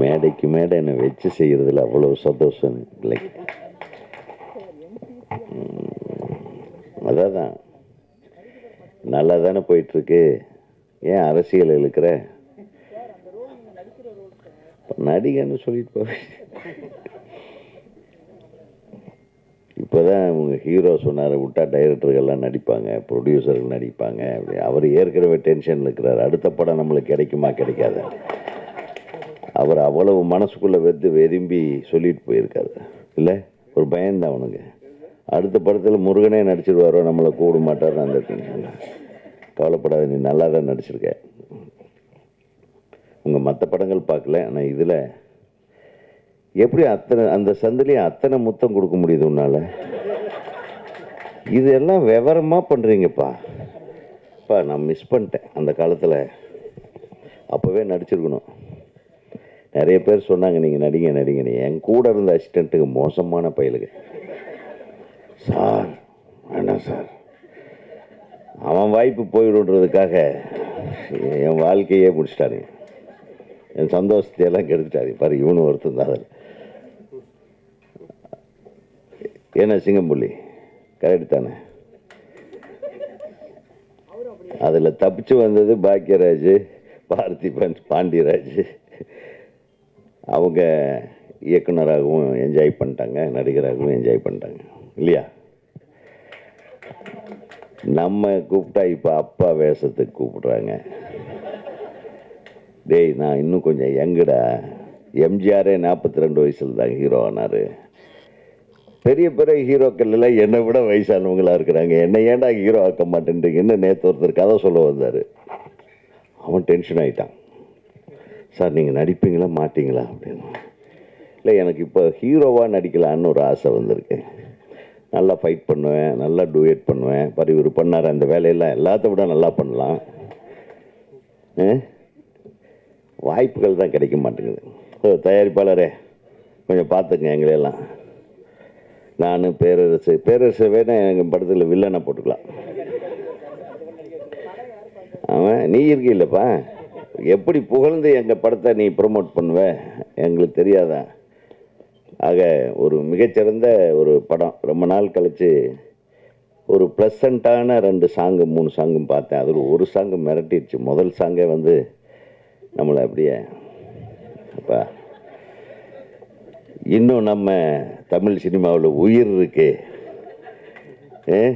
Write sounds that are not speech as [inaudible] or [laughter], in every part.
மேடைக்கு மேடை என்னை வச்சு செய்கிறதுல அவ்வளோ சந்தோஷம் இல்லை அதான் நல்லா தானே போயிட்டுருக்கு. ஏன் அரசியல் இழுக்கிற? நடிகன்னு சொல்லிட்டு போ இப்போதான் இவங்க ஹீரோ சொன்னார் விட்டா டைரக்டர்கள்லாம் நடிப்பாங்க ப்ரொடியூசர்கள் நடிப்பாங்க. அப்படி அவர் ஏற்கனவே டென்ஷனில் இருக்கிறார். அடுத்த படம் நம்மளுக்கு கிடைக்குமா கிடைக்காது? அவர் அவ்வளவு மனசுக்குள்ளே வெந்து வெதும்பி சொல்லிட்டு போயிருக்காரு. இல்லை? ஒரு பயந்தான் அவனுக்கு. அடுத்த படத்தில் முருகனே நடிச்சிருவாரோ? நம்மளை கூப்பிட மாட்டார் அந்த கவலைப்படாத நீ நல்லா தான் நடிச்சிருக்க. உங்கள் மற்ற படங்கள் பார்க்கல ஆனால் இதில் எப்படி அத்தனை அந்த சந்திலையும் அத்தனை முத்தம் கொடுக்க முடியுது உன்னால்? இதெல்லாம் விவரமாக பண்ணுறீங்கப்பா அப்பா நான் மிஸ் பண்ணிட்டேன் அந்த காலத்தில். அப்போவே நடிச்சிருக்கணும். நிறைய பேர் சொன்னாங்க நீங்கள் நடிங்க நடிங்கன்னு. என் கூட இருந்த அசிஸ்டண்ட்டுக்கு மோசமான பயலுக்கு சார் வேணாம் சார். அவன் வாய்ப்பு போயிடுன்றதுக்காக என் வாழ்க்கையே முடிச்சிட்டாரு. என் சந்தோஷத்தையெல்லாம் கெடுத்துட்டாரு. பாரு இவனு ஒருத்தன் தான் அதில். ஏன்னா சிங்கம்புள்ளி கரெக்ட் தானே அதில் தப்பிச்சு வந்தது பாக்கியராஜ் பாரதி பாண்டியராஜ். அவங்க இயக்குனராகவும் என்ஜாய் பண்ணிட்டாங்க நடிகராகவும் என்ஜாய் பண்ணிட்டாங்க. இல்லையா? நம்ம கூப்பிட்டா இப்போ அப்பா வேஷத்துக்கு கூப்பிடுறாங்க. டேய் நான் இன்னும் கொஞ்சம் எங்கடா எம்ஜிஆரே நாற்பத்தி ரெண்டு வயசில் தான் ஹீரோ ஆனார். பெரிய பெரிய ஹீரோக்கள் எல்லாம் என்னை விட வயசானவங்களாக இருக்கிறாங்க. என்னை ஏன்டா ஹீரோ ஆக்க மாட்டேன்றீங்கன்னு நேற்று ஒருத்தர் கதை சொல்ல வந்தார். அவன் டென்ஷன் ஆகிட்டான் சார் நீங்கள் நடிப்பீங்களா? மாட்டீங்களா? அப்படின்னு. இல்லை எனக்கு இப்போ ஹீரோவாக நடிக்கலான்னு ஒரு ஆசை வந்திருக்கு. நல்லா ஃபைட் பண்ணுவேன் நல்லா டூயட் பண்ணுவேன். பரி இவர் பண்ணார் அந்த வேலையெல்லாம். எல்லாத்த விட நல்லா பண்ணலாம். ஆ? வாய்ப்புகள் தான் கிடைக்க மாட்டேங்குது. ஓ தயாரிப்பாளரே கொஞ்சம் பார்த்துங்க எங்களையெல்லாம். நான் பேரரசு பேரரசு வேணால் எங்கள் படத்தில் வில்லனை போட்டுக்கலாம். அவன் நீ இருக்கீல்லப்பா. எப்படி புகழ்ந்து எங்கள் படத்தை நீ ப்ரொமோட் பண்ணுவ? எங்களுக்கு தெரியாதான் ஆக ஒரு மிகச்சிறந்த ஒரு படம். ரொம்ப நாள் கழிச்சு ஒரு ப்ளசண்ட்டான ரெண்டு சாங்கு மூணு சாங்கும் பார்த்தேன். அதில் ஒரு சாங்கு மிரட்டிடுச்சு. முதல் சாங்கே வந்து நம்மளை அப்படியே அப்பா இன்னும் நம்ம தமிழ் சினிமாவில் உயிர் இருக்கு. ஏ,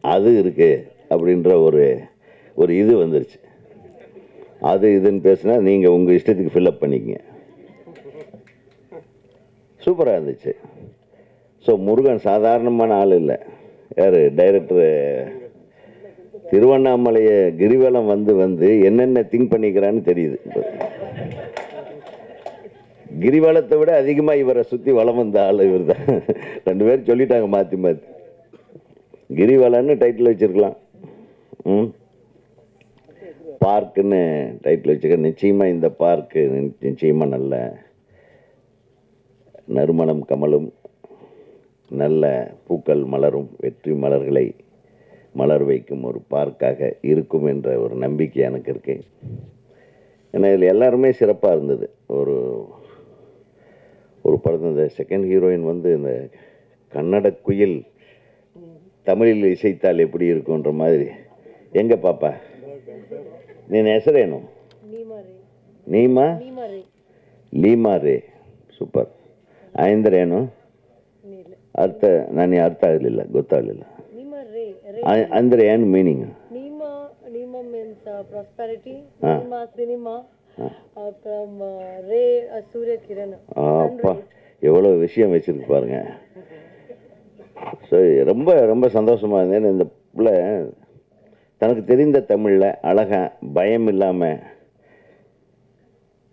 அது இருக்குது அப்படின்ற ஒரு ஒரு இது வந்துருச்சு. அது இதுன்னு பேசுனா நீங்கள் உங்கள் இஷ்டத்துக்கு ஃபில்அப் பண்ணிக்கங்க. சூப்பராக இருந்துச்சு. ஸோ முருகன் சாதாரணமான ஆள் இல்லை. யார்? டைரக்டரு திருவண்ணாமலையை கிரிவலம் வந்து வந்து என்னென்ன திங்க் பண்ணிக்கிறான்னு தெரியுது. கிரிவலத்தை விட அதிகமாக இவரை சுற்றி வலம் வந்த ஆள் இவர் தான் ரெண்டு பேரும் சொல்லிட்டாங்க மாற்றி மாற்றி கிரிவலன்னு டைட்டில் வச்சிருக்கலாம். ம்? பார்க்குன்னு டைட்டில் வச்சுக்க நிச்சயமாக இந்த பார்க்கு நிச்சயமாக நல்ல நறுமணம் கமலும் நல்ல பூக்கள் மலரும் வெற்றி மலர்களை மலர் வைக்கும் ஒரு பார்க்காக இருக்கும் என்ற ஒரு நம்பிக்கை எனக்கு இருக்கு ஏன்னா இதில் எல்லாருமே சிறப்பாக இருந்தது. ஒரு ஒரு படம் இந்த செகண்ட் ஹீரோயின் வந்து இந்த கன்னட குயில் தமிழில் இசைத்தால் எப்படி இருக்குன்ற மாதிரி. எங்கே பாப்பா? ನೀನು ಹೆಸರೇನು ನೀಮರಿ ನೀಮಾ ನೀಮರಿ ಲೀಮಾ ರೇ ಸೂಪರ್ ಆಯಂದ್ರೆ ಏನು ನೀಲ ಅರ್ಥ ನನಗೆ ಅರ್ಥ ಆಗಲಿಲ್ಲ ಗೊತ್ತಾಗಲಿಲ್ಲ ನೀಮ ರೇ ರೇ ಅಂದರೆ ಏನು meaning Neema Neema means uh, prosperity Ah. Neema cinema uh, from uh, ರೇ uh, ಸೂರ್ಯ ಕಿರಣ್ அப்பா எவ்வளோ விஷயம் வச்சிருக்கு பாருங்க ஸோ ரொம்ப ரொம்ப சந்தோஷமா இருந்தேன் இந்த பிள்ளை தனக்கு தெரிந்த தமிழில் அழகாக பயம் இல்லாமல்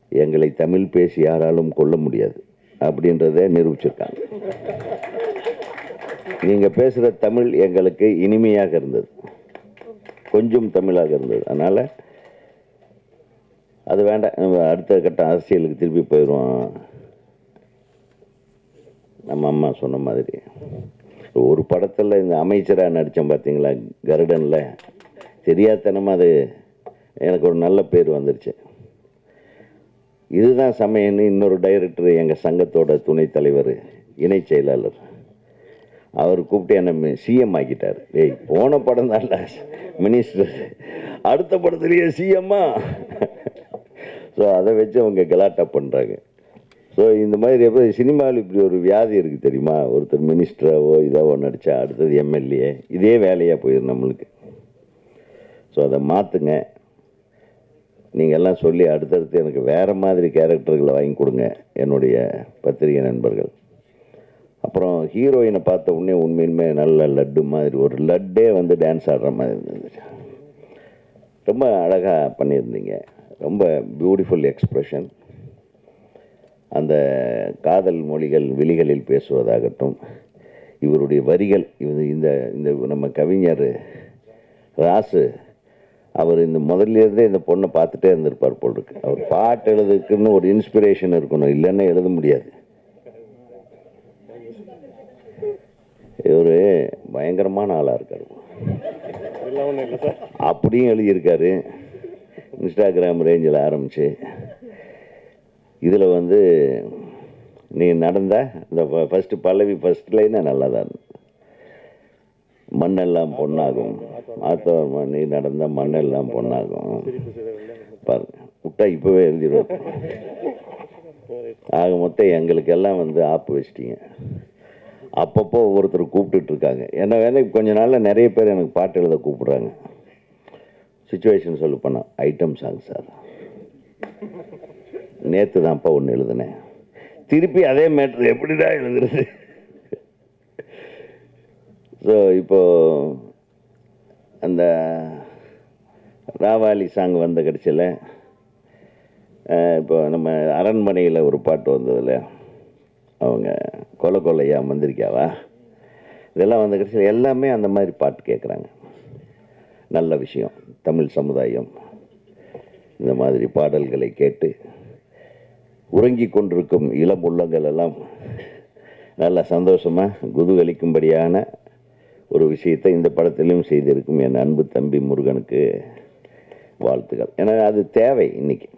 எங்களை தமிழ் பேசி யாராலும் கொல்ல முடியாது அப்படின்றத நிரூபிச்சிருக்காங்க. நீங்கள் பேசுகிற தமிழ் எங்களுக்கு இனிமையாக இருந்தது. கொஞ்சம் தமிழாக இருந்தது. அதனால் அது வேண்டாம். நம்ம அடுத்த கட்ட அரசியலுக்கு திருப்பி போயிடுவோம். நம்ம அம்மா சொன்ன மாதிரி. ஒரு படத்தில் இந்த அமைச்சராக நடித்தேன் பார்த்தீங்களா கருடனில். தெரியாதனமாக அது எனக்கு ஒரு நல்ல பேர் வந்துருச்சு. இதுதான் சமயம்னு இன்னொரு டைரக்டர் எங்கள் சங்கத்தோட துணைத் தலைவர் இணை செயலாளர். அவர் கூப்பிட்டு என்னை சிஎம் ஆக்கிட்டார். ஏய் போன படம் தான் மினிஸ்டர் அடுத்த படத்துலேயே சிஎம்மா ஸோ அதை வச்சு அவங்க கலாட்டா பண்ணுறாங்க ஸோ இந்த மாதிரி எப்போ சினிமாவில் இப்படி ஒரு வியாதி இருக்குது தெரியுமா? ஒருத்தர் மினிஸ்டராவோ இதாவோ நடித்தா அடுத்தது எம்எல்ஏ இதே வேலையாக போயிடும் நம்மளுக்கு. ஸோ அதை மாற்றுங்க நீங்கள் எல்லாம் சொல்லி அடுத்தடுத்து எனக்கு வேறு மாதிரி கேரக்டர்களை வாங்கி கொடுங்க என்னுடைய பத்திரிகை நண்பர்கள். அப்புறம் ஹீரோயினை பார்த்த உடனே உண்மையுமே நல்ல லட்டு மாதிரி ஒரு லட்டே வந்து டான்ஸ் ஆடுற மாதிரி இருந்தது. ரொம்ப அழகாக பண்ணியிருந்தீங்க. ரொம்ப பியூட்டிஃபுல் எக்ஸ்ப்ரெஷன் அந்த காதல் மொழிகள் விழிகளில் பேசுவதாகட்டும் இவருடைய வரிகள் இந்த இந்த நம்ம கவிஞர் ராசு அவர் இந்த முதல்ல இருந்தே இந்த பொண்ணை பார்த்துட்டே இருந்திருப்பார் போல் இருக்கு அவர் பாட்டு எழுதுக்குன்னு ஒரு இன்ஸ்பிரேஷன் இருக்கணும் இல்லைன்னா எழுத முடியாது. இவர் பயங்கரமான ஆளாக இருக்கார். அப்படியும் எழுதியிருக்காரு. இன்ஸ்டாகிராம் ரேஞ்சில் ஆரம்பிச்சு. இதில் வந்து நீ நடந்த இந்த ஃபஸ்ட்டு பல்லவி ஃபஸ்ட் லைனாக நல்லா தான் மண்ணெல்லாம் பொண்ணாகும் ஆத்தவர்மா நீ நடந்தால் மண்ணெல்லாம் பொண்ணாகும் பாருங்க விட்டா இப்போவே எழுதிடுவேன் ஆக மொத்தம் எங்களுக்கெல்லாம் வந்து ஆப்பு வச்சிட்டிங்க. அப்பப்போ ஒவ்வொருத்தர் கூப்பிட்டுட்டு இருக்காங்க என்ன வேலை கொஞ்ச நாளில் நிறைய பேர் எனக்கு பாட்டு எழுத கூப்பிடுறாங்க. சுச்சுவேஷன் சொல்லு பண்ண ஐட்டம் சாங் சார் நேற்று தான்ப்பா ஒன்று எழுதினேன். திருப்பி அதே மேட்ரு எப்படிடா எழுதுறது? ஸோ இப்போது அந்த ராவாலி சாங் வந்த கடைசியில் இப்போ நம்ம அரண்மனையில் ஒரு பாட்டு வந்ததில்ல அவங்க கொலை கொலையா மந்திரிக்காவா இதெல்லாம் வந்த கடைசியில் எல்லாமே அந்த மாதிரி பாட்டு கேட்குறாங்க நல்ல விஷயம். தமிழ் சமுதாயம் இந்த மாதிரி பாடல்களை கேட்டு உறங்கி கொண்டிருக்கும் இளம் உள்ளங்கள் எல்லாம் நல்ல சந்தோஷமாக குதூகலிக்கும்படியான ஒரு விஷயத்தை இந்த படத்திலும் செய்திருக்கும் என் அன்பு தம்பி முருகனுக்கு வாழ்த்துக்கள். ஏன்னா அது தேவை இன்றைக்கி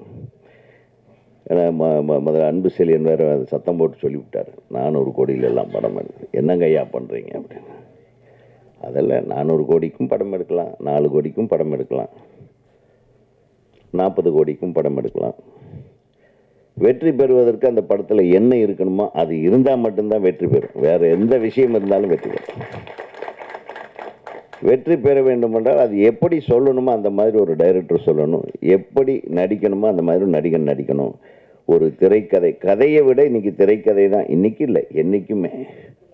ஏன்னா ம முதல்ல அன்பு செலியன் வேறு அது சத்தம் போட்டு சொல்லிவிட்டார். நானூறு கோடியில் எல்லாம் படம் எடுத்து என்னங்க ஐயா பண்ணுறீங்க அப்படின்னு. அதெல்லாம் நானூறு கோடிக்கும் படம் எடுக்கலாம் நாலு கோடிக்கும் படம் எடுக்கலாம் நாற்பது கோடிக்கும் படம் எடுக்கலாம். வெற்றி பெறுவதற்கு அந்த படத்தில் என்ன இருக்கணுமோ அது இருந்தால் மட்டும்தான் வெற்றி பெறும். வேறு எந்த விஷயம் இருந்தாலும் வெற்றி பெறும். வெற்றி பெற வேண்டும் என்றால் அது எப்படி சொல்லணுமோ அந்த மாதிரி ஒரு டைரக்டர் சொல்லணும். எப்படி நடிக்கணுமோ அந்த மாதிரி ஒரு நடிகன் நடிக்கணும். ஒரு திரைக்கதை கதையை விட இன்றைக்கி திரைக்கதை தான். இன்றைக்கி இல்லை என்றைக்குமே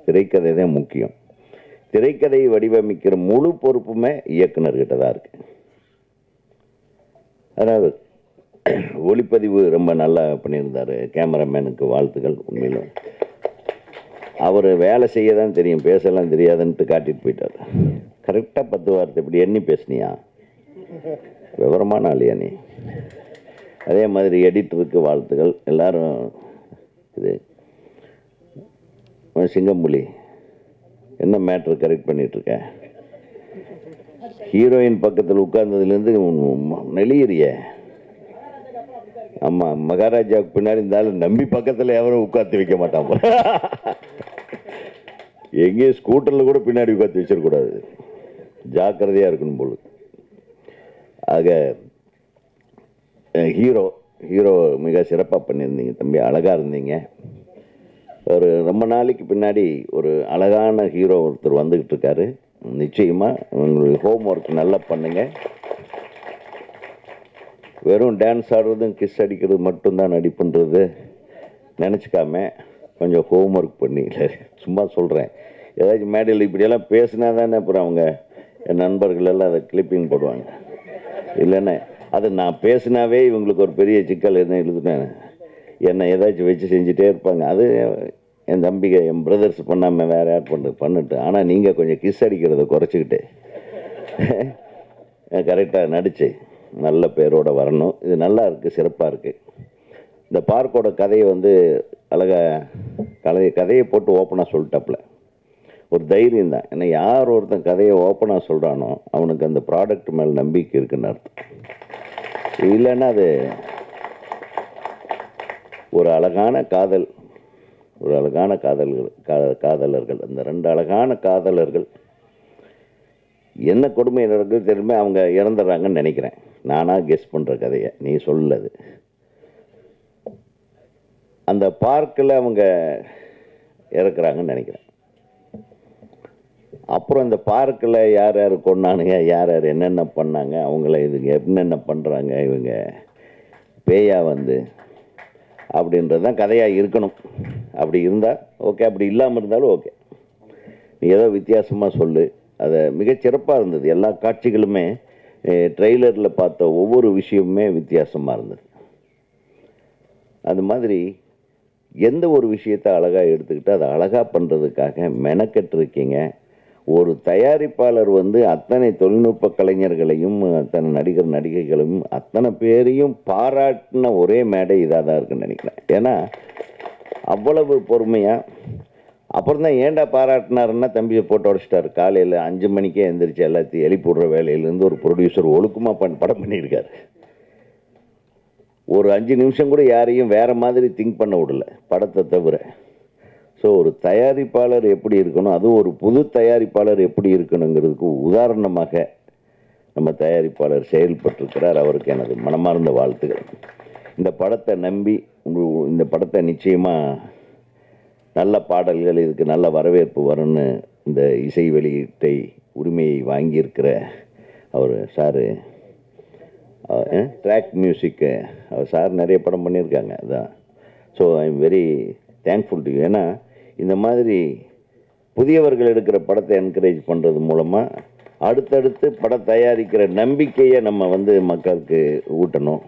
திரைக்கதை தான் முக்கியம். திரைக்கதையை வடிவமைக்கிற முழு பொறுப்புமே இயக்குனர்கிட்ட தான் இருக்குது அதாவது ஒளிப்பதிவு ரொம்ப நல்லா பண்ணியிருந்தார். கேமராமேனுக்கு வாழ்த்துக்கள் உண்மையிலும். அவர் வேலை செய்ய தான் தெரியும் பேசலாம் தெரியாதுன்ட்டு காட்டிட்டு போயிட்டார். கரெக்டாக பத்து வார்த்தை இப்படி எண்ணி பேசுனியா? விவரமான ஆளியா நீ? அதே மாதிரி எடிட்டருக்கு வாழ்த்துக்கள். எல்லாரும் இது சிங்கம்புலி என்ன மேட்ரு கரெக்ட் பண்ணிகிட்ருக்க ஹீரோயின் பக்கத்தில் உட்கார்ந்ததுலேருந்து நெளியறிய? ஆமாம் மகாராஜாவுக்கு பின்னாடி இருந்தாலும் நம்பி பக்கத்தில் எவரும் உட்காந்து வைக்க மாட்டான் எங்கேயும் ஸ்கூட்டரில் கூட பின்னாடி உட்காந்து வச்சிடக்கூடாது ஜாக்கிரதையாக இருக்கணும் போல ஆக ஹீரோ ஹீரோ மிக சிறப்பாக பண்ணியிருந்தீங்க தம்பி அழகாக இருந்தீங்க. ஒரு ரொம்ப நாளைக்கு பின்னாடி ஒரு அழகான ஹீரோ ஒருத்தர் வந்துக்கிட்டு இருக்காரு. நிச்சயமாக உங்களுடைய ஹோம் ஒர்க் நல்லா பண்ணுங்க. வெறும் டான்ஸ் ஆடுறதும் கிஸ் அடிக்கிறது மட்டும்தான் நடிப்புன்றது நினச்சிக்காம கொஞ்சம் ஹோம் ஒர்க் பண்ணி சும்மா சொல்கிறேன் ஏதாச்சும் மேடையில் இப்படியெல்லாம் பேசினா தானே அப்புறம் அவங்க என் நண்பர்கள் எல்லாம் அதை கிளிப்பிங் போடுவாங்க. இல்லைன்னா அது நான் பேசினாவே இவங்களுக்கு ஒரு பெரிய சிக்கல் என்ன எழுதுனேன். என்னை ஏதாச்சும் வச்சு செஞ்சுட்டே இருப்பாங்க. அது என் தம்பிகை என் பிரதர்ஸ் பண்ணாமல் வேறு யார் பண்ணு பண்ணிட்டு. ஆனால் நீங்கள் கொஞ்சம் கிஸ் அடிக்கிறத குறைச்சிக்கிட்டு. கரெக்டாக [laughs] நடிச்சு நல்ல பேரோட வரணும். இது நல்லா இருக்குது சிறப்பாக இருக்குது இந்த பார்க்கோட கதையை வந்து அழகாக கலையை கதையை போட்டு ஓப்பனாக சொல்லிட்டாப்புல. ஒரு தைரியம் தான். ஏன்னா யார் ஒருத்தன் கதையை ஓப்பனாக சொல்கிறானோ அவனுக்கு அந்த ப்ராடக்ட் மேலே நம்பிக்கை இருக்குன்னு அர்த்தம். இல்லைன்னா அது ஒரு அழகான காதல் ஒரு அழகான காதல்கள் காதலர்கள். அந்த ரெண்டு அழகான காதலர்கள் என்ன கொடுமை நடக்குது தெரியுமே அவங்க இறந்துடுறாங்கன்னு நினைக்கிறேன். நானாக கெஸ் பண்ணுற கதையை நீ சொல்லது. அந்த பார்க்கில் அவங்க இறக்குறாங்கன்னு நினைக்கிறேன். அப்புறம் இந்த பார்க்கில் யார் யார் கொண்டானுங்க யார் யார் என்னென்ன பண்ணாங்க அவங்கள இதுங்க என்னென்ன பண்ணுறாங்க இவங்க பேயா வந்து அப்படின்றது தான் கதையாக இருக்கணும். அப்படி இருந்தால் ஓகே அப்படி இல்லாமல் இருந்தாலும் ஓகே. நீ ஏதோ வித்தியாசமாக சொல்லு. அதை மிகச்சிறப்பாக இருந்தது. எல்லா காட்சிகளுமே ட்ரெய்லரில் பார்த்த ஒவ்வொரு விஷயமுமே வித்தியாசமாக இருந்தது. அது மாதிரி எந்த ஒரு விஷயத்தை அழகாக எடுத்துக்கிட்டு அதை அழகாக பண்ணுறதுக்காக மெனக்கெட்டுருக்கீங்க. ஒரு தயாரிப்பாளர் வந்து அத்தனை தொழில்நுட்ப கலைஞர்களையும் அத்தனை நடிகர் நடிகைகளையும் அத்தனை பேரையும் பாராட்டின ஒரே மேடை இதாக தான் இருக்குன்னு நினைக்கிறேன். ஏன்னா அவ்வளவு பொறுமையாக அப்புறம் தான் ஏன்டா பாராட்டினாருன்னா தம்பியை போட்டு உடச்சிட்டாரு. காலையில் அஞ்சு மணிக்கே எழுந்திரிச்சு எல்லாத்தையும் எழுப்பிவிடுற வேலையிலேருந்து ஒரு ப்ரொடியூசர் ஒழுக்கமாக பண் படம் பண்ணியிருக்கார். ஒரு அஞ்சு நிமிஷம் கூட யாரையும் வேறு மாதிரி திங்க் பண்ண விடல படத்தை தவிர. ஸோ ஒரு தயாரிப்பாளர் எப்படி இருக்கணும்? அதுவும் ஒரு புது தயாரிப்பாளர் எப்படி இருக்கணுங்கிறதுக்கு உதாரணமாக நம்ம தயாரிப்பாளர் செயல்பட்டிருக்கிறார். அவருக்கு எனது மனமார்ந்த வாழ்த்துக்கள். இந்த படத்தை நம்பி இந்த படத்தை நிச்சயமாக நல்ல பாடல்கள் இதுக்கு நல்ல வரவேற்பு வரும்னு இந்த இசை வெளியீட்டை உரிமையை வாங்கியிருக்கிற அவர் சாரு ட்ராக் மியூசிக்கு அவர் சார் நிறைய படம் பண்ணியிருக்காங்க. அதான். So I am very thankful to ஏன்னா இந்த மாதிரி புதியவர்கள் எடுக்கிற படத்தை என்கரேஜ் பண்ணுறது மூலமாக அடுத்தடுத்து படம் தயாரிக்கிற நம்பிக்கையை நம்ம வந்து மக்களுக்கு ஊட்டணும்.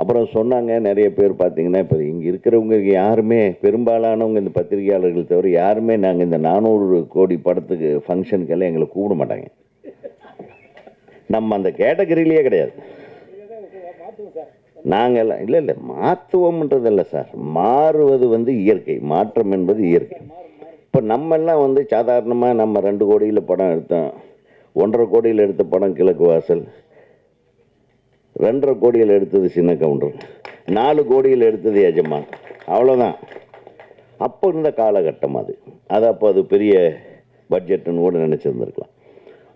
அப்புறம் சொன்னாங்க நிறைய பேர் பார்த்திங்கன்னா இப்போ இங்கே இருக்கிறவங்க யாருமே பெரும்பாலானவங்க இந்த பத்திரிகையாளர்கள் தவிர யாருமே நாங்கள் இந்த நானூறு கோடி படத்துக்கு ஃபங்க்ஷனுக்கெல்லாம் எங்களை கூப்பிட மாட்டாங்க. நம்ம அந்த கேட்டகரியிலேயே கிடையாது. நாங்கெல்லாம் இல்லை இல்லை மாற்றுவோம்ன்றது இல்லை சார். மாறுவது வந்து இயற்கை. மாற்றம் என்பது இயற்கை. இப்போ நம்மெல்லாம் வந்து சாதாரணமாக நம்ம ரெண்டு கோடியில் படம் எடுத்தோம். ஒன்றரை கோடியில் எடுத்த படம் கிழக்கு வாசல். ரெண்டரை கோடியில் எடுத்தது சின்ன கவுண்டர். நாலு கோடியில் எடுத்தது எஜமான். அவ்வளோதான் அப்போ இருந்த காலகட்டம் அது. அது அப்போ அது பெரிய பட்ஜெட்டுன்னு கூட நினச்சிருந்துருக்கலாம்.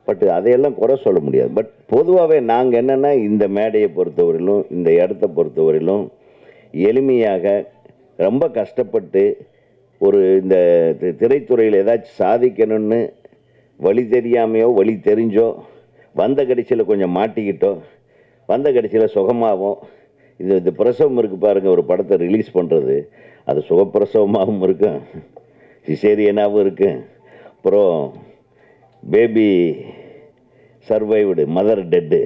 பட் அதையெல்லாம் குறை சொல்ல முடியாது. பட் பொதுவாகவே நாங்கள் என்னென்னா இந்த மேடையை பொறுத்தவரையிலும் இந்த இடத்த பொறுத்தவரையிலும் எளிமையாக ரொம்ப கஷ்டப்பட்டு ஒரு இந்த தி- திரைத்துறையில் ஏதாச்சும் சாதிக்கணும்னு வழி தெரியாமையோ வழி தெரிஞ்சோ வந்த கடைசியில் கொஞ்சம் மாட்டிக்கிட்டோ வந்த கடைசியில் சுகமாகவும் இது இந்த பிரசவம் இருக்குது பாருங்கள் ஒரு படத்தை ரிலீஸ் பண்ணுறது அது சுகப்பிரசவமாகவும் இருக்கும். சிசேரியனாகவும் இருக்கும். அப்புறம் பேபி சர்வைவ்டு மதர் டெட்டு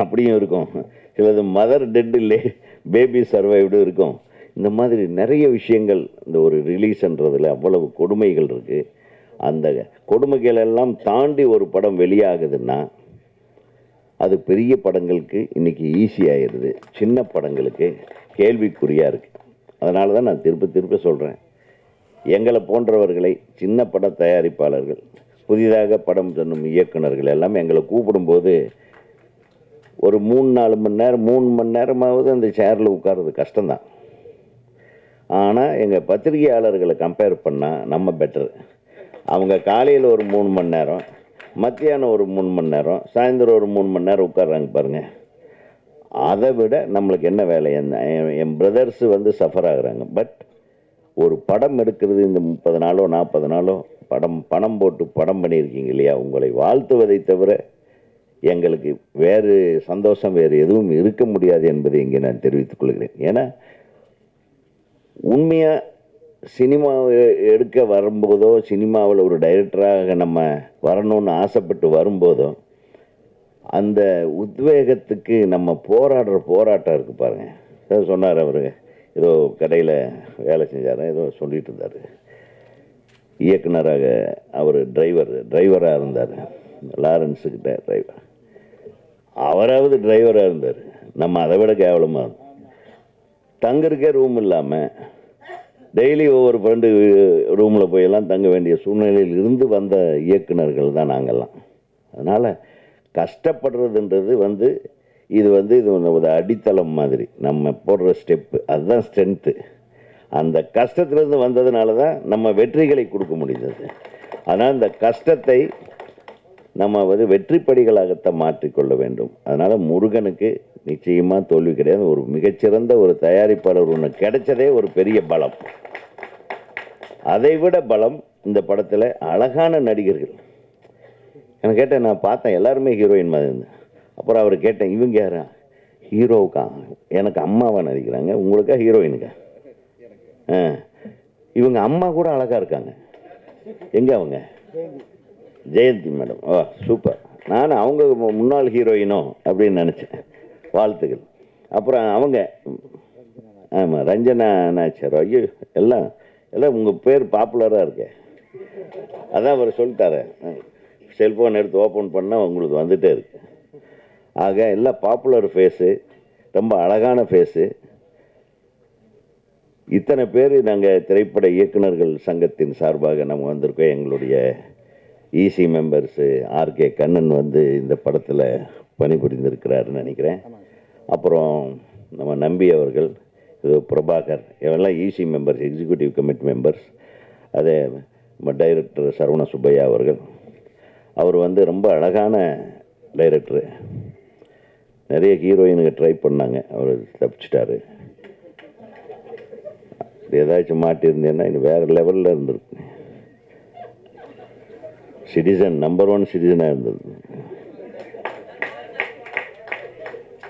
அப்படியும் இருக்கும். சிலது மதர் டெட் இல்லை பேபி சர்வைவ்டு இருக்கும். இந்த மாதிரி நிறைய விஷயங்கள் இந்த ஒரு ரிலீஸ்ன்றதில் அவ்வளவு கொடுமைகள் இருக்குது அந்த கொடுமைகளெல்லாம் தாண்டி ஒரு படம் வெளியாகுதுன்னா அது பெரிய படங்களுக்கு இன்றைக்கி ஈஸியாகிடுது சின்ன படங்களுக்கு கேள்விக்குறியாக இருக்குது அதனால தான் நான் திருப்பி திருப்ப சொல்கிறேன் எங்களை போன்றவர்களை சின்ன பட தயாரிப்பாளர்கள் புதிதாக படம் தன்னும் இயக்குனர்கள் எல்லாம் எங்களை கூப்பிடும்போது ஒரு மூணு நாலு மணி நேரம் மூணு மணி நேரமாவது அந்த சேரில் உட்கார்றது கஷ்டம்தான். ஆனால் எங்கள் பத்திரிகையாளர்களை கம்பேர் பண்ணால் நம்ம பெட்டர் அவங்க காலையில் ஒரு மூணு மணி நேரம் மத்தியானம் ஒரு மூணு மணி நேரம் சாயந்தரம் ஒரு மூணு மணி நேரம் உட்கார்றாங்க பாருங்கள் அதை விட நம்மளுக்கு என்ன வேலை? என்ன என் என் பிரதர்ஸு வந்து சஃபர் ஆகுறாங்க. பட் ஒரு படம் எடுக்கிறது இந்த முப்பது நாளோ நாற்பது நாளோ படம் பணம் போட்டு படம் பண்ணியிருக்கீங்க இல்லையா? உங்களை வாழ்த்துவதை தவிர எங்களுக்கு வேறு சந்தோஷம் வேறு எதுவும் இருக்க முடியாது என்பதை இங்கே நான் தெரிவித்துக் கொள்கிறேன். ஏன்னா உண்மையாக சினிமா எடுக்க வரும்போதோ சினிமாவில் ஒரு டைரக்டராக நம்ம வரணும்னு ஆசைப்பட்டு வரும்போதோ அந்த உத்வேகத்துக்கு நம்ம போராடுற போராட்டம் இருக்குது பாருங்கள் சொன்னார் அவர். ஏதோ கடையில் வேலை செஞ்சார்? ஏதோ சொல்லிட்டு இருந்தார். இயக்குனராக அவர் டிரைவர் டிரைவராக இருந்தார். லாரன்ஸுக்கிட்ட டிரைவர் அவராவது டிரைவராக இருந்தார். நம்ம அதை விட கேவலமாக இருந்தோம் தங்கறக்கே ரூம் இல்லாமல் டெய்லி ஒவ்வொரு ஃப்ரெண்டு ரூமில் போயெல்லாம் தங்க வேண்டிய சூழ்நிலையில் இருந்து வந்த இயக்குனர்கள் தான் நாங்கள்லாம் அதனால் கஷ்டப்படுறதுன்றது வந்து இது வந்து இது ஒரு அடித்தளம் மாதிரி. நம்ம போடுற ஸ்டெப்பு அதுதான் ஸ்ட்ரென்த்து அந்த கஷ்டத்துலேருந்து வந்ததுனால தான் நம்ம வெற்றிகளை கொடுக்க முடிந்தது. ஆனால் அந்த கஷ்டத்தை நம்ம வந்து வெற்றிப்படிகளாகத்தான் மாற்றிக்கொள்ள வேண்டும். அதனால் முருகனுக்கு நிச்சயமாக தோல்வி கிடையாது. ஒரு மிகச்சிறந்த ஒரு தயாரிப்பாளர் ஒன்று கிடைச்சதே ஒரு பெரிய பலம். அதை விட பலம் இந்த படத்தில் அழகான நடிகர்கள். எனக்கு கேட்டேன் நான் பார்த்தேன் எல்லாருமே ஹீரோயின் மாதிரி இருந்தேன். அப்புறம் அவர் கேட்டேன் இவங்க யாரா? ஹீரோவுக்கா எனக்கு அம்மாவை நடிக்கிறாங்க. உங்களுக்கா ஹீரோயினுக்கா? இவங்க அம்மா கூட அழகாக இருக்காங்க. எங்கே அவங்க? ஜெயந்தி மேடம். ஓ சூப்பர் நான் அவங்க மு- முன்னாள் ஹீரோயினோ அப்படின்னு நினச்சேன். வாழ்த்துக்கள். அப்புறம் அவங்க ஆமாம் ரஞ்சனா நாச்சார் ஐயோ எல்லாம் எல்லாம் உங்கள் பேர் பாப்புலராக இருக்கே. அதான் அவர் சொல்லிட்டாரு. செல்ஃபோன் எடுத்து ஓப்பன் பண்ணால் உங்களுக்கு வந்துகிட்டே இருக்கு. ஆக எல்லாம் பாப்புலர் ஃபேஸு ரொம்ப அழகான ஃபேஸு இத்தனை பேர் நாங்கள் திரைப்பட இயக்குனர்கள் சங்கத்தின் சார்பாக நம்ம வந்திருக்கோம். எங்களுடைய இசி மெம்பர்ஸு ஆர்கே கண்ணன் வந்து இந்த படத்தில் பணிபுரிந்திருக்கிறாருன்னு நினைக்கிறேன். அப்புறம் நம்ம நம்பி அவர்கள் இது பிரபாகர் இவெல்லாம் EC members executive committee members அதே நம்ம டைரக்டர் சரவண சுப்பையா அவர்கள். அவர் வந்து ரொம்ப அழகான டைரக்டரு நிறைய ஹீரோயினுக்கு ட்ரை பண்ணாங்க. அவர் தப்பிச்சிட்டாரு. இப்படி ஏதாச்சும் மாட்டியிருந்தேன்னா இது வேறு லெவலில் இருந்திருக்கு சிட்டிசன் நம்பர் ஒன் சிட்டிசனாக இருந்தது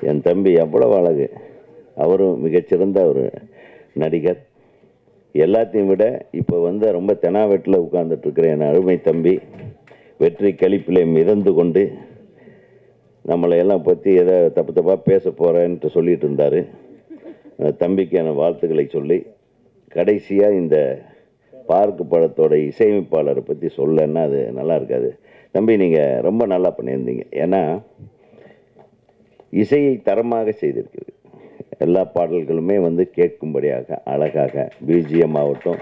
என் தம்பி எவ்வளவு அழகு. அவரும் மிகச்சிறந்த ஒரு நடிகர். எல்லாத்தையும் விட இப்போ வந்து ரொம்ப தெனாவெட்டில் உட்கார்ந்துட்டுருக்கிற என் அருமை தம்பி வெற்றி கழிப்பிலே மிதந்து கொண்டு நம்மளை எல்லாம் பற்றி எதை தப்பு தப்பாக பேச போகிறேன்ட்டு சொல்லிட்டு இருந்தார். அந்த தம்பிக்கு வாழ்த்துக்களை சொல்லி கடைசியாக இந்த பார்க்கு படத்தோட இசையமைப்பாளரை பற்றி சொல்லன்னா அது நல்லா இருக்காது. தம்பி நீங்கள் ரொம்ப நல்லா பண்ணியிருந்தீங்க. ஏன்னா இசையை தரமாக செய்திருக்கிறது. எல்லா பாடல்களுமே வந்து கேட்கும்படியாக அழகாக பிஜிஎம் ஆகட்டும்.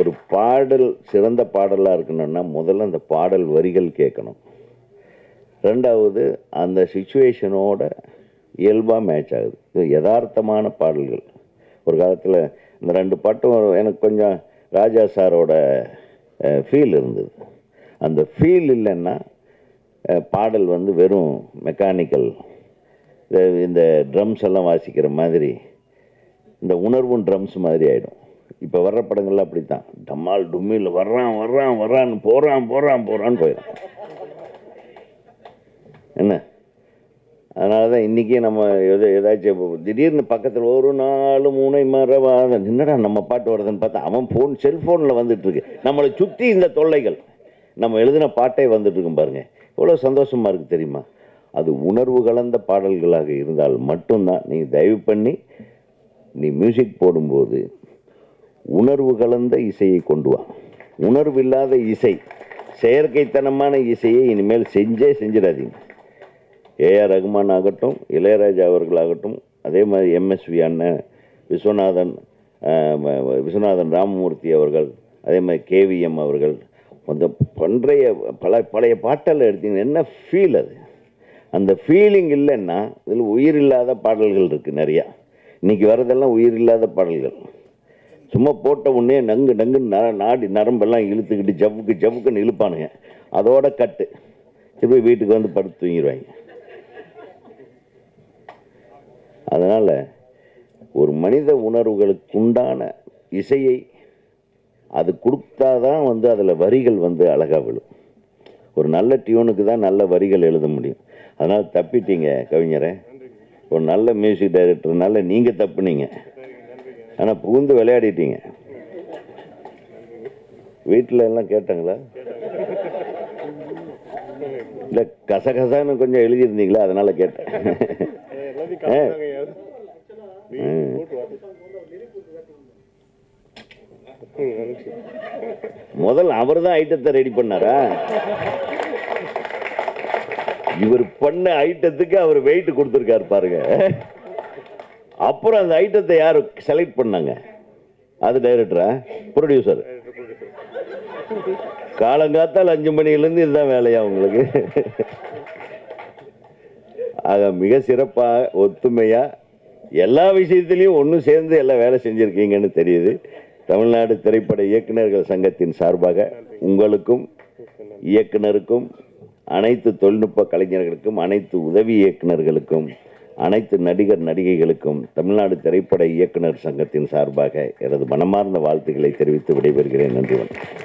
ஒரு பாடல் சிறந்த பாடலாக இருக்கணும்னா முதல்ல அந்த பாடல் வரிகள் கேட்கணும். ரெண்டாவது அந்த சுச்சுவேஷனோட இயல்பாக மேட்ச் ஆகுது. இது யதார்த்தமான பாடல்கள். ஒரு காலத்தில் இந்த ரெண்டு பாட்டும் எனக்கு கொஞ்சம் ராஜா சாரோட ஃபீல் இருந்தது. அந்த ஃபீல் இல்லைன்னா பாடல் வந்து வெறும் மெக்கானிக்கல் இந்த ட்ரம்ஸ் எல்லாம் வாசிக்கிற மாதிரி இந்த உணர்வும் ட்ரம்ஸ் மாதிரி ஆகிடும் இப்போ வர்ற படங்கள்லாம் அப்படி தான் டம்மால் டும்மில் வர்றான் வர்றான் வர்றான்னு போகிறான் போகிறான் போகிறான்னு போயிடும். என்ன? அதனால தான் இன்றைக்கி நம்ம எது ஏதாச்சும் திடீர்னு பக்கத்தில் ஒரு நாலு மூணை மரவாத நின்னடா நம்ம பாட்டு வருதுன்னு பார்த்தா அவன் ஃபோன் செல்ஃபோனில் வந்துட்டுருக்கு. நம்மளை சுற்றி இந்த தொல்லைகள். நம்ம எழுதின பாட்டே வந்துட்டு இருக்கும் பாருங்க. எவ்வளோ சந்தோஷமாக இருக்குது தெரியுமா? அது உணர்வு கலந்த பாடல்களாக இருந்தால் மட்டும்தான். நீ தயவு பண்ணி நீ மியூசிக் போடும்போது உணர்வு கலந்த இசையை கொண்டு வா. உணர்வு இல்லாத இசை செயற்கைத்தனமான இசையை இனிமேல் செஞ்சே செஞ்சிடாதீங்க. ஏஆர் ரகுமான் ஆகட்டும் இளையராஜா அவர்களாகட்டும் அதே மாதிரி எம்எஸ்வி அண்ணன் விஸ்வநாதன் விஸ்வநாதன் ராமமூர்த்தி அவர்கள் அதே மாதிரி கேவிஎம் அவர்கள் அந்த பன்றைய பல பழைய பாட்டெல்லாம் எடுத்திங்கன்னா என்ன ஃபீல் அது? அந்த ஃபீலிங் இல்லைன்னா இதில் உயிர் இல்லாத பாடல்கள் இருக்குது நிறையா. இன்றைக்கி வர்றதெல்லாம் உயிர் இல்லாத பாடல்கள். சும்மா போட்ட உடனே நங்கு நங்கு நர நாடி நரம்பெல்லாம் இழுத்துக்கிட்டு ஜவ்வுக்கு ஜவ்வுக்குன்னு இழுப்பானுங்க. அதோட கட்டு. திருப்பி வீட்டுக்கு வந்து படுத்து தூங்கிடுவாங்க அதனால் ஒரு மனித உணர்வுகளுக்கு உண்டான இசையை அது கொடுத்தாதான் வந்து அதில் வரிகள் வந்து அழகாக விழும். ஒரு நல்ல டியூனுக்கு தான் நல்ல வரிகள் எழுத முடியும். அதனால் தப்பிட்டீங்க கவிஞரை. ஒரு நல்ல மியூசிக் டைரக்டர்னால நீங்கள் தப்புனீங்க. ஆனால் புகுந்து விளையாடிட்டீங்க. வீட்டில் எல்லாம் கேட்டாங்களா? இல்லை கசகசான்னு கொஞ்சம் எழுதியிருந்தீங்களா? அதனால் கேட்டேன். முதல்ல அவர் தான் ஐட்டத்தை ரெடி பண்ணாரா? இவர் பண்ண ஐட்டத்துக்கு அவர் வெயிட் கொடுத்துருக்காரு பாருங்க. அப்புறம் அந்த ஐட்டத்தை யார் செலக்ட் பண்ணாங்க? அது டைரக்டரா ப்ரொடியூசர் காலங்காத்தால் அஞ்சு மணிலேருந்து இதுதான் வேலையா உங்களுக்கு? அதை மிக சிறப்பாக ஒத்துமையாக எல்லா விஷயத்திலையும் ஒன்று சேர்ந்து எல்லாம் வேலை செஞ்சுருக்கீங்கன்னு தெரியுது. தமிழ்நாடு திரைப்பட இயக்குனர்கள் சங்கத்தின் சார்பாக உங்களுக்கும் இயக்குனருக்கும் அனைத்து தொழில்நுட்ப கலைஞர்களுக்கும் அனைத்து உதவி இயக்குனர்களுக்கும் அனைத்து நடிகர் நடிகைகளுக்கும் தமிழ்நாடு திரைப்பட இயக்குனர் சங்கத்தின் சார்பாக எனது மனமார்ந்த வாழ்த்துக்களை தெரிவித்து விடைபெறுகிறேன். நன்றி வணக்கம்.